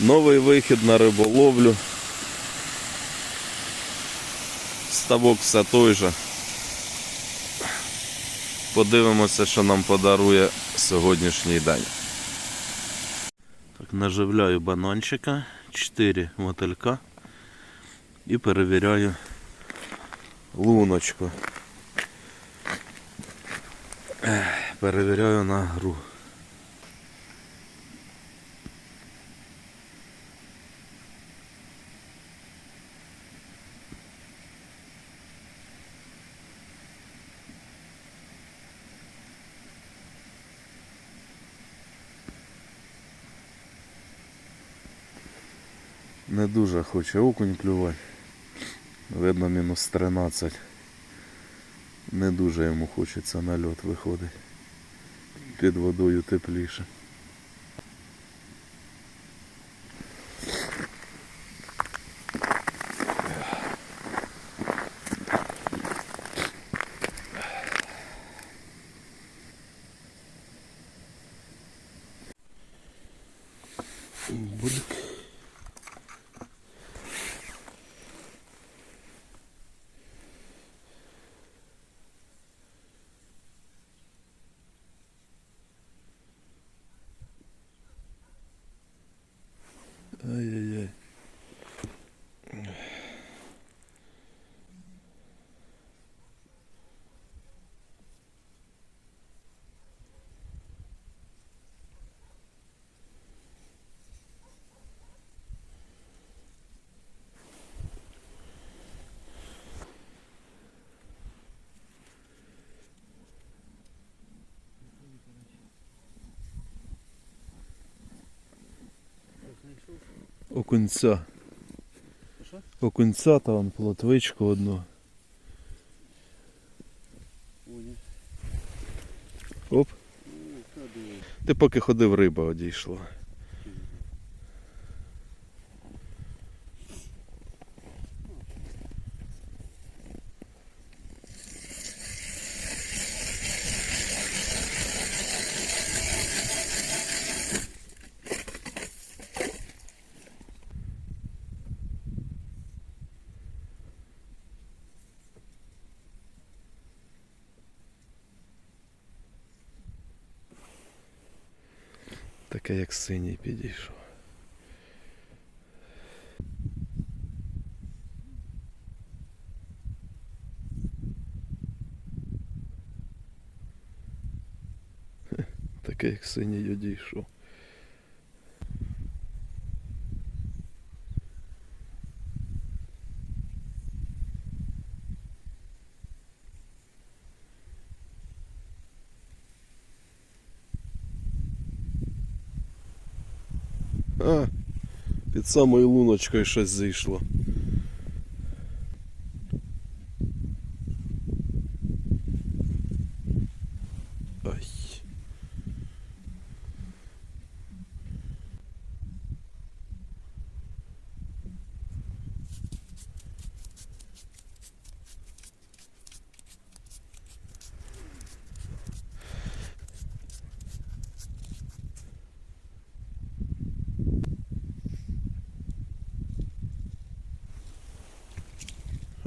Новий вихід на риболовлю. Ставок все той же. Подивимося, що нам подарує сьогоднішній день. Так, наживляю бананчика, 4 мотилька і перевіряю луночку. Перевіряю на гру. Не дуже хоче окунь клювати. Видно мінус 13. Не дуже йому хочеться на льот виходить. Під водою тепліше. Бульк. I Окунця. Окунця та вон плотвичку одну. Оп. ну. Ти поки ходив, риба одійшла. Таке як синій підійшов. Таке як синій одійшов. А, під самою луночкою щось зійшло.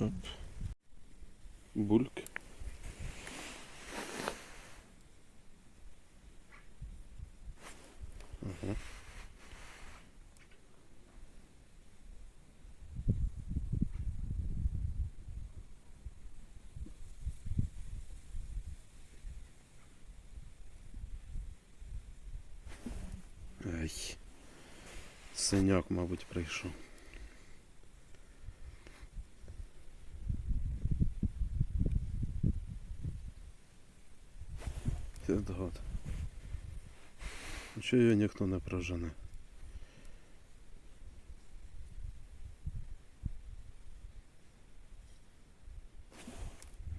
Оп. Бульк. Ага. Ай. Синяк, мабуть, прийшов. Ти гад. Чого його ніхто не прожене?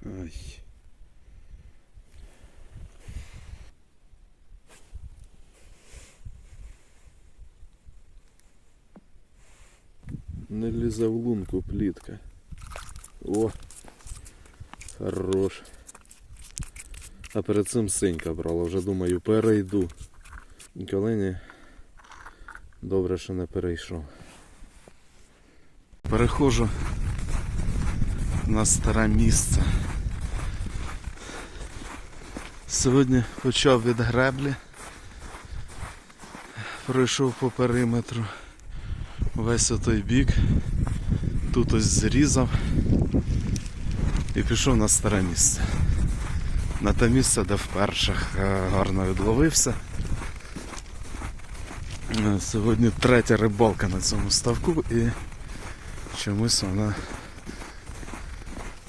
Ай. Не лізе в лунку плітка. О! Хорош. А перед цим синька брала, вже думаю, перейду. Коли Добре, що не перейшов. Перехожу на старе місце. Сьогодні почав від греблі. Пройшов по периметру весь отой бік. Тут ось зрізав і пішов на старе місце. На те місце, де вперше е, гарно відловився. Е, Сьогодні третя рибалка на цьому ставку і чомусь вона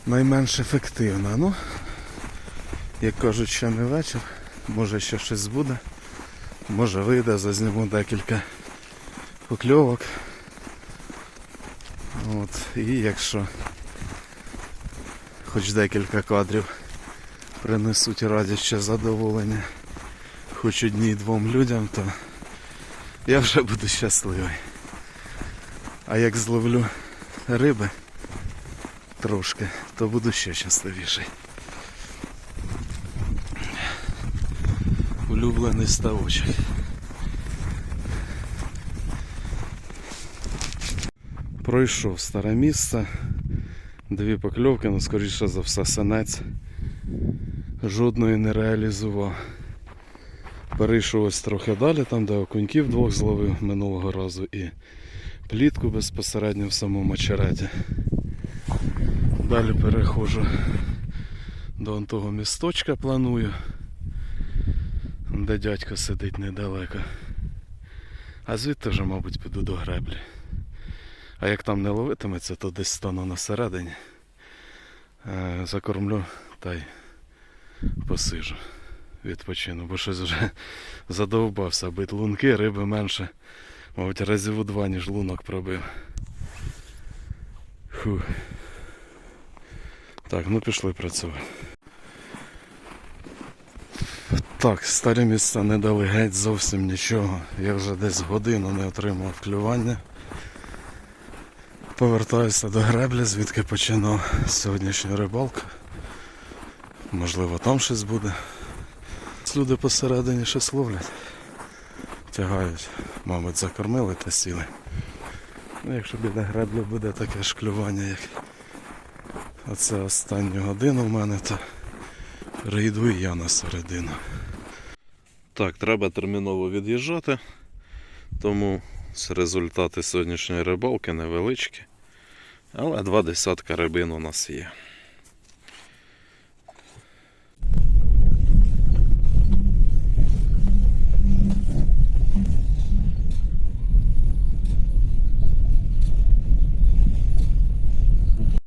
найменш ефективна. Ну, як кажуть, ще не вечір, може ще щось буде, може вийде, зазніму декілька покльовок. От, і якщо хоч декілька кадрів принесуть радіще задоволення хоч одній-двом людям, то я вже буду щасливий. А як зловлю риби трошки, то буду ще щасливіший. Улюблений ставочок. Пройшов старе місце. Дві покльовки, ну скоріше за все синець. Жодної не реалізував. Перейшов ось трохи далі, там де окуньків двох зловив минулого разу і плітку безпосередньо в самому очереті. Далі переходжу до того місточка планую, де дядько сидить недалеко. А звідти вже, мабуть, піду до греблі. А як там не ловитиметься, то десь стану на середині. Е, Закормлю та й посижу. Відпочину, бо щось вже задовбався бити лунки, риби менше. Мабуть, разів у два, ніж лунок пробив. Фух. Так, ну пішли працювати. Так, старі місця не дали геть зовсім нічого. Я вже десь годину не отримав клювання. Повертаюся до греблі, звідки починав сьогоднішню рибалку. Можливо, там щось буде. Люди посередині щось ловлять. Тягають, мабуть, закормили та сіли. Ну, якщо біля греблі буде таке ж клювання, як оце останню годину в мене, то прийду і я на середину. Так, треба терміново від'їжджати, тому результати сьогоднішньої рибалки невеличкі. Але два десятка рибин у нас є.